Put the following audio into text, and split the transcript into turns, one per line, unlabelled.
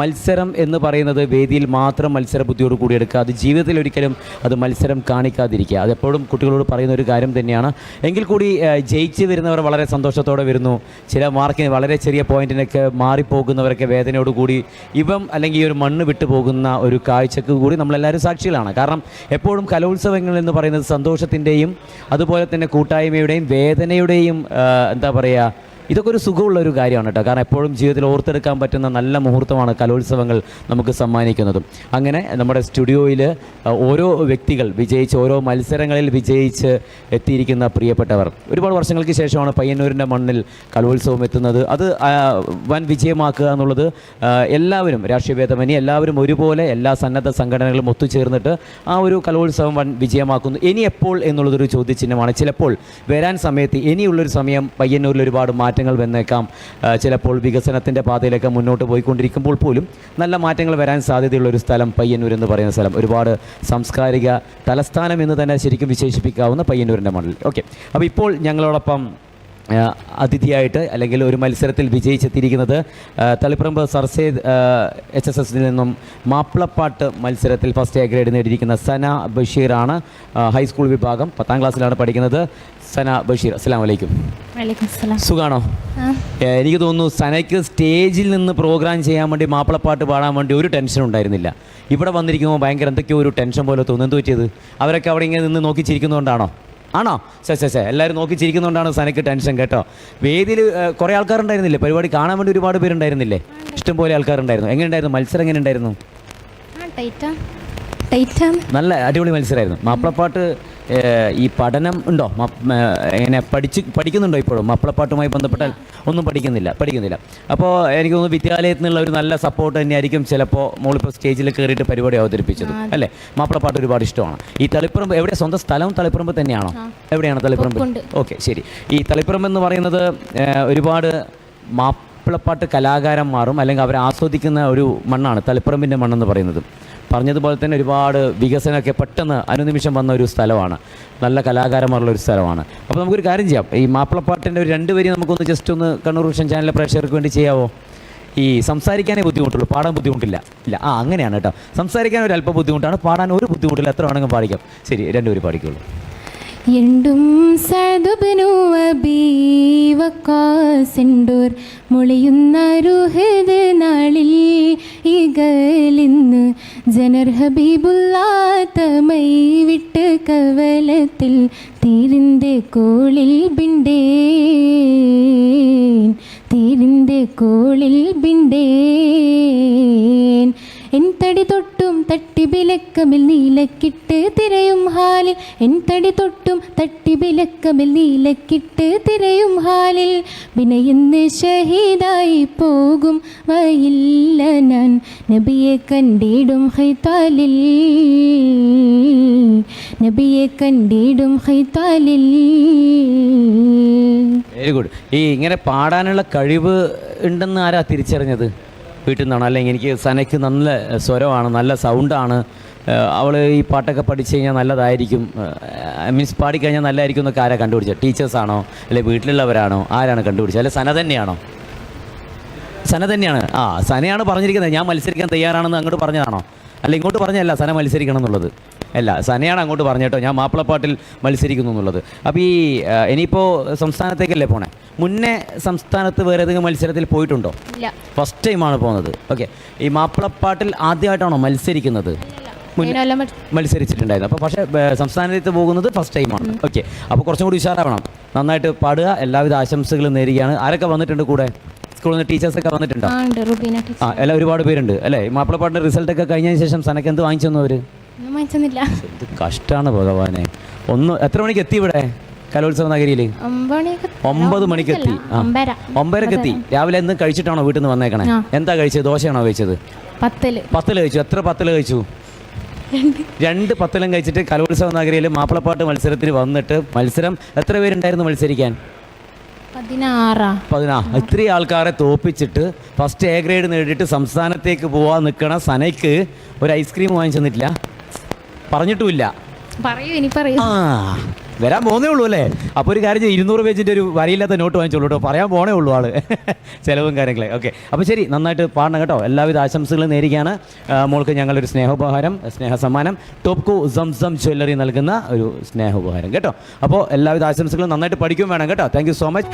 മത്സരം എന്ന് പറയുന്നത് വേദിയിൽ മാത്രം മത്സര ബുദ്ധിയോട് കൂടി എടുക്കുക. അത് ജീവിതത്തിൽ ഒരിക്കലും അത് മത്സരം കാണിക്കാതിരിക്കുക. അതെപ്പോഴും കുട്ടികളോട് പറയുന്ന ഒരു കാര്യം തന്നെയാണ്. എങ്കിൽ കൂടി ജയിച്ച് വരുന്നവർ വളരെ സന്തോഷത്തോടെ വരുന്നു. ചില മാർക്കിന് വളരെ ചെറിയ പോയിന്റിനൊക്കെ മാറിപ്പോകുന്നവരൊക്കെ വേദനയോട് കൂടി ഇവം അല്ലെങ്കിൽ ഈ ഒരു മണ്ണ് വിട്ടു പോകുന്ന ഒരു കാഴ്ചക്ക് കൂടി നമ്മളെല്ലാവരും സാക്ഷികളാണ്. കാരണം എപ്പോഴും കലോത്സവങ്ങൾ എന്ന് പറയുന്നത് സന്തോഷത്തിന്റെയും അതുപോലെ തന്നെ കൂട്ടായ്മയുടെയും വേദനയുടെയും എന്താ പറയുക ഇതൊക്കെ ഒരു സുഖമുള്ള ഒരു കാര്യമാണ് കേട്ടോ. കാരണം എപ്പോഴും ജീവിതത്തിൽ ഓർത്തെടുക്കാൻ പറ്റുന്ന നല്ല മുഹൂർത്തമാണ് കലോത്സവങ്ങൾ നമുക്ക് സമ്മാനിക്കുന്നതും. അങ്ങനെ നമ്മുടെ സ്റ്റുഡിയോയിൽ ഓരോ വ്യക്തികൾ വിജയിച്ച് ഓരോ മത്സരങ്ങളിൽ വിജയിച്ച് എത്തിയിരിക്കുന്ന പ്രിയപ്പെട്ടവർ. ഒരുപാട് വർഷങ്ങൾക്ക് ശേഷമാണ് പയ്യന്നൂരിന്റെ മണ്ണിൽ കലോത്സവം എത്തുന്നത്. അത് വൻ വിജയമാക്കുക എന്നുള്ളത് എല്ലാവരും രാഷ്ട്രീയ ഭേദമനി എല്ലാവരും ഒരുപോലെ എല്ലാ സന്നദ്ധ സംഘടനകളും ഒത്തുചേർന്നിട്ട് ആ ഒരു കലോത്സവം വൻ വിജയമാക്കുന്നു. ഇനി എപ്പോൾ എന്നുള്ളതൊരു ചോദ്യചിഹ്നമാണ്. ചിലപ്പോൾ വരാൻ സമയത്ത് ഇനിയുള്ളൊരു സമയം പയ്യന്നൂരിൽ ഒരുപാട് മാറ്റങ്ങൾ വന്നേക്കാം. ചിലപ്പോൾ വികസനത്തിന്റെ പാതയിലേക്ക് മുന്നോട്ട് പോയിക്കൊണ്ടിരിക്കുമ്പോൾ പോലും നല്ല മാറ്റങ്ങൾ വരാൻ സാധ്യതയുള്ള ഒരു സ്ഥലം പയ്യന്നൂർ എന്ന് പറയുന്ന സ്ഥലം. ഒരുപാട് സാംസ്കാരിക തലസ്ഥാനം എന്ന് തന്നെ ശരിക്കും വിശേഷിപ്പിക്കാവുന്ന പയ്യന്നൂരിന്റെ മണ്ണിൽ. ഓക്കെ. അപ്പോൾ ഇപ്പോൾ ഞങ്ങളോടൊപ്പം അതിഥിയായിട്ട് അല്ലെങ്കിൽ ഒരു മത്സരത്തിൽ വിജയിച്ചെത്തിയിരിക്കുന്നത് തളിപ്പറമ്പ് സർസേദ് എച്ച് എസ് എസിൽ നിന്നും മാപ്പിളപ്പാട്ട് മത്സരത്തിൽ ഫസ്റ്റ് എ ഗ്രേഡ് നേടിയിരിക്കുന്ന സന ബഷീറാണ് ഹൈസ്കൂൾ വിഭാഗം പത്താം ക്ലാസ്സിലാണ് പഠിക്കുന്നത്. സന ബഷീർ അസ്സാം വലൈക്കും സുഖാണോ? എനിക്ക് തോന്നുന്നു സനയ്ക്ക് സ്റ്റേജിൽ നിന്ന് പ്രോഗ്രാം ചെയ്യാൻ വേണ്ടി മാപ്പിളപ്പാട്ട് പാടാൻ വേണ്ടി ഒരു ടെൻഷൻ ഉണ്ടായിരുന്നില്ല. ഇവിടെ വന്നിരിക്കുമ്പോൾ ഭയങ്കര എന്തൊക്കെയോ ഒരു ടെൻഷൻ പോലെ തോന്നുന്നു. എന്ത് പറ്റിയത്? അവരൊക്കെ അവിടെ ഇങ്ങനെ നിന്ന് നോക്കി ചിരിക്കുന്നതുകൊണ്ടാണോ ആണോ? സെ സെ സെ എല്ലാവരും നോക്കി ചിരിക്കുന്നതുകൊണ്ടാണ് സനയ്ക്ക് ടെൻഷൻ കേട്ടോ. വേദിയിൽ കുറേ ആൾക്കാരുണ്ടായിരുന്നില്ലേ? പരിപാടി കാണാൻ വേണ്ടി ഒരുപാട് പേരുണ്ടായിരുന്നില്ലേ? ഇഷ്ടംപോലെ ആൾക്കാരുണ്ടായിരുന്നു. എങ്ങനെയുണ്ടായിരുന്നു? മത്സരം എങ്ങനെ ഉണ്ടായിരുന്നു നല്ല അടിപൊളി മത്സരമായിരുന്നു മാപ്പിളപ്പാട്ട് ഈ പഠനം ഉണ്ടോ? എങ്ങനെ പഠിച്ച് പഠിക്കുന്നുണ്ടോ ഇപ്പോഴും? മപ്പിളപ്പാട്ടുമായി ബന്ധപ്പെട്ടാൽ ഒന്നും പഠിക്കുന്നില്ല പഠിക്കുന്നില്ല. അപ്പോൾ എനിക്ക് തോന്നുന്നു വിദ്യാലയത്തിൽ നിന്നുള്ള ഒരു നല്ല സപ്പോർട്ട് തന്നെയായിരിക്കും ചിലപ്പോൾ മോളിപ്പോൾ സ്റ്റേജിൽ കയറിയിട്ട് പരിപാടി അവതരിപ്പിച്ചത് അല്ലേ? മാപ്പിളപ്പാട്ട് ഒരുപാട് ഇഷ്ടമാണ്. ഈ തളിപ്പറമ്പ് എവിടെ സ്വന്തം സ്ഥലം തളിപ്പറമ്പ് തന്നെയാണോ? എവിടെയാണ് തളിപ്പറമ്പ്. ഓക്കെ ശരി. ഈ തളിപ്പറമ്പ് എന്ന് പറയുന്നത് ഒരുപാട് മാപ്പിളപ്പാട്ട് കലാകാരന്മാരും അല്ലെങ്കിൽ അവർ ആസ്വദിക്കുന്ന ഒരു മണ്ണാണ് തളിപ്പറമ്പിന്റെ മണ്ണെന്ന് പറയുന്നത്. പറഞ്ഞതുപോലെ തന്നെ ഒരുപാട് വികസനമൊക്കെ പെട്ടെന്ന് അനുനിമിഷം വന്ന ഒരു സ്ഥലമാണ്. നല്ല കലാകാരന്മാരുള്ള ഒരു സ്ഥലമാണ്. അപ്പോൾ നമുക്കൊരു കാര്യം ചെയ്യാം. ഈ മാപ്പിളപ്പാട്ടിന്റെ ഒരു രണ്ട് വരി നമുക്കൊന്ന് ജസ്റ്റ് ഒന്ന് കണ്ണൂർ വിഷൻ ചാനലിലെ പ്രേക്ഷകർക്ക് വേണ്ടി ചെയ്യാവോ? ഈ സംസാരിക്കാനേ ബുദ്ധിമുട്ടുള്ളൂ. പാടാൻ ബുദ്ധിമുട്ടില്ല. ഇല്ല. ആ അങ്ങനെയാണ് കേട്ടോ. സംസാരിക്കാൻ ഒരു അല്പം ബുദ്ധിമുട്ടാണ്. പാടാൻ ഒരു ബുദ്ധിമുട്ടില്ല. എത്ര വേണമെങ്കിലും പാടിക്കാം. ശരി രണ്ട് രണ്ടുപേരും പാടിക്കുള്ളൂ
എണ്ടും സദുബനു അബീവക്കാസിൻഡോർ മുളിയുന്ന രുഹദ് നാളിൽ ഇകലിന്ന് ജനർ ഹബീബുല്ലാത്തമൈ വിട്ട് കവലത്തിൽ തീരിന്റെ കോളിൽ ബിണ്ടേ തീരിന്റെ കോളിൽ ബിണ്ടേൻ. എൻ തടി തൊട്ടും തട്ടി ബിലക്കമിൽ നീലക്കിട്ട് തിരയും ഹാലിൽ. എൻ തടി തൊട്ടും തട്ടി ബിലക്കമിൽ നീലക്കിട്ട് തിരയും ഹാലിൽ. വിനയെന്ന് ഷഹീദായി പോകും വയില്ല ഞാൻ. നബിയെ കണ്ടിടും ഹൈത്താലിൽ. നബിയെ കണ്ടിടും ഹൈത്താലിൽ.
വെരി ഗുഡ് ഈ ഇങ്ങനെ പാടാനുള്ള കഴിവ് ഉണ്ടെന്ന് ആരാ തിരിച്ചറിഞ്ഞത്? വീട്ടിൽ നിന്നാണ്. അല്ലെങ്കിൽ എനിക്ക് സനയ്ക്ക് നല്ല സ്വരമാണ് നല്ല സൗണ്ടാണ്. അവൾ ഈ പാട്ടൊക്കെ പഠിച്ചു കഴിഞ്ഞാൽ നല്ലതായിരിക്കും. മീൻസ് പാടിക്കഴിഞ്ഞാൽ നല്ലതായിരിക്കും എന്നൊക്കെ ആരാ കണ്ടുപിടിച്ചത്? ടീച്ചേഴ്സാണോ അല്ലെ വീട്ടിലുള്ളവരാണോ? ആരാണ് കണ്ടുപിടിച്ചത്? അല്ലെ സന തന്നെയാണോ? സന തന്നെയാണ്. ആ സനയാണ് പറഞ്ഞിരിക്കുന്നത്. ഞാൻ മത്സരിക്കാൻ തയ്യാറാണെന്ന് അങ്ങോട്ട് പറഞ്ഞതാണോ? അല്ല ഇങ്ങോട്ട് പറഞ്ഞല്ല സന മത്സരിക്കണം എന്നുള്ളത്. അല്ല സനയാണ് അങ്ങോട്ട് പറഞ്ഞേട്ടോ ഞാൻ മാപ്പിളപ്പാട്ടിൽ മത്സരിക്കുന്നു എന്നുള്ളത്. അപ്പോൾ ഈ ഇനിയിപ്പോൾ സംസ്ഥാനത്തേക്കല്ലേ പോണേ? മുന്നേ സംസ്ഥാനത്ത് വേറെ ഏതെങ്കിലും മത്സരത്തിൽ പോയിട്ടുണ്ടോ? ഫസ്റ്റ് ടൈമാണ് പോകുന്നത് ഓക്കെ ഈ മാപ്പിളപ്പാട്ടിൽ ആദ്യമായിട്ടാണോ മത്സരിക്കുന്നത്? മത്സരിച്ചിട്ടുണ്ടായിരുന്നു. അപ്പോൾ പക്ഷേ സംസ്ഥാനത്ത് പോകുന്നത് ഫസ്റ്റ് ടൈമാണ് ഓക്കെ അപ്പോൾ കുറച്ചും കൂടി ഉഷാറാവണം. നന്നായിട്ട് പാടുക. എല്ലാവിധ ആശംസകളും നേരുകയാണ്. ആരൊക്കെ വന്നിട്ടുണ്ട് കൂടെ? സ്കൂളിൽ നിന്ന് ടീച്ചേഴ്സൊക്കെ വന്നിട്ടുണ്ടോ?
ആ
എല്ലാം ഒരുപാട് പേരുണ്ട്. അല്ലേ? മാപ്പിളപ്പാട്ടിന്റെ റിസൾട്ടൊക്കെ കഴിഞ്ഞതിന് ശേഷം സനക്ക് എന്ത് വാങ്ങിച്ചു തന്നു അവർ
ഒന്നും വാങ്ങിച്ചൊന്നുമില്ല.
ഇത് കഷ്ടാണ് ഭഗവാനെ. ഒന്ന് എത്ര മണിക്ക് എത്തി ഇവിടെ? കലോത്സവ നഗരിയിൽ
ഒമ്പത്
മണിക്ക് എത്തി. ഒമ്പരക്ക് എത്തി. രാവിലെ എന്തും കഴിച്ചിട്ടാണോ വീട്ടിൽ നിന്ന് വന്നേക്കണേ? എന്താ കഴിച്ചത്? ദോശയാണോ കഴിച്ചത്?
പത്തൽ.
പത്തൽ കഴിച്ചു. എത്ര പത്തൽ കഴിച്ചു? രണ്ട്. പത്തലും കഴിച്ചിട്ട് കലോത്സവ നഗരിയിൽ മാപ്പിളപ്പാട്ട് മത്സരത്തിൽ വന്നിട്ട് മത്സരം എത്ര പേരുണ്ടായിരുന്നു മത്സരിക്കാൻ? പതിനാ. ഇത്രയും ആൾക്കാരെ തോപ്പിച്ചിട്ട് ഫസ്റ്റ് എ ഗ്രേഡ് നേടിയിട്ട് സംസ്ഥാനത്തേക്ക് പോവാൻ നിൽക്കണ സനയ്ക്ക് ഒരു ഐസ്ക്രീം വാങ്ങിച്ചു തന്നിട്ടില്ല പറഞ്ഞിട്ടുമില്ല.
പറയൂ ഇനി പറയൂ.
ആ വരാൻ പോകുന്നേ ഉള്ളൂ അല്ലേ? അപ്പോൾ ഒരു കാര്യം ചെയ്യും ഇരുന്നൂറ് പേജിന്റെ ഒരു വരയില്ലാത്ത നോട്ട് വാങ്ങിച്ചോളൂ കേട്ടോ. പറയാൻ പോണേ ഉള്ളൂ ആൾ. ചിലവും കാര്യങ്ങളെ. ഓക്കെ അപ്പോൾ ശരി നന്നായിട്ട് പാടണം കേട്ടോ. എല്ലാവിധ ആശംസകളും നേരിക്കുകയാണ് ആ, മോൾക്ക് ഞങ്ങളൊരു സ്നേഹോപഹാരം സ്നേഹ സമ്മാനം ടോപ്കോ സംസം ജ്വല്ലറി നൽകുന്ന ഒരു സ്നേഹോപഹാരം കേട്ടോ. അപ്പോൾ എല്ലാവിധ ആശംസകളും നന്നായിട്ട് പഠിക്കും വേണം കേട്ടോ. Thank so much